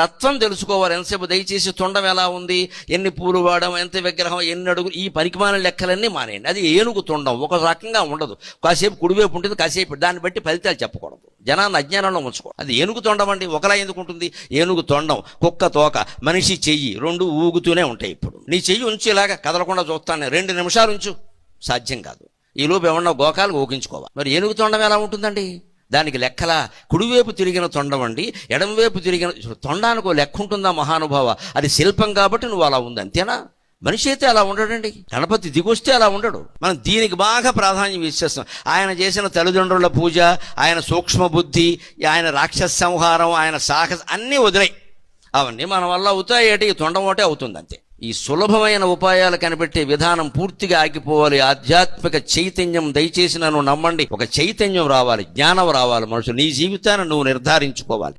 తత్వం తెలుసుకోవాలి. ఎంతసేపు దయచేసి తొండం ఎలా ఉంది? ఎన్ని పూలు వాడడం ఎంత విగ్రహం? ఎన్ని అడుగులు? ఈ పరిమాణ లెక్కలన్నీ మానేయండి. అది ఏనుగు తొండం. ఒక రకంగా ఉండదు. కాసేపు కుడివైపు ఉంటుంది కాసేపు దాన్ని బట్టి ఫలితాలు చెప్పకూడదు. జనాన్ని అజ్ఞానంలో ఉంచుకో అది ఏనుగు తొండం అండి. ఒకలా ఎందుకు ఉంటుంది? ఏనుగు తొండం కుక్క తోక మనిషి చెయ్యి రెండు ఊగుతూనే ఉంటాయి ఇప్పుడు. నీ చెయ్యి ఉంచి ఇలాగా కదలకుండా చూస్తాను. రెండు నిమిషాలు ఉంచు. సాధ్యం కాదు. ఈ లోపు ఏమన్నా గోకాలు ఊగించుకోవాలి. మరి ఏనుగు తొండం ఎలా ఉంటుందండి? దానికి లెక్కలా కుడివైపు తిరిగిన తొండవండి ఎడమవైపు తిరిగిన తొండానికి లెక్క ఉంటుందా మహానుభావ? అది శిల్పం కాబట్టి నువ్వు అలా ఉంది అంతేనా? మనిషి అయితే అలా ఉండడండి. గణపతి దిగొస్తే అలా ఉండడు. మనం దీనికి బాగా ప్రాధాన్యం ఇచ్చేస్తాం ఆయన చేసిన తల్లిదండ్రుల పూజ ఆయన సూక్ష్మ బుద్ధి ఆయన రాక్షస సంహారం ఆయన సాహస అన్నీ వదిలాయి. అవన్నీ మన వల్ల అవుతాయి ఏటి? ఈ తొండం ఒకటే అవుతుంది అంతే. ఈ సులభమైన ఉపాయాలు కనిపెట్టే విధానం పూర్తిగా ఆగిపోవాలి. ఆధ్యాత్మిక చైతన్యం దయచేసి నన్ను నమ్మండి. ఒక చైతన్యం రావాలి జ్ఞానం రావాలి మనుషులు. నీ జీవితాన్ని నువ్వు నిర్ధారించుకోవాలి.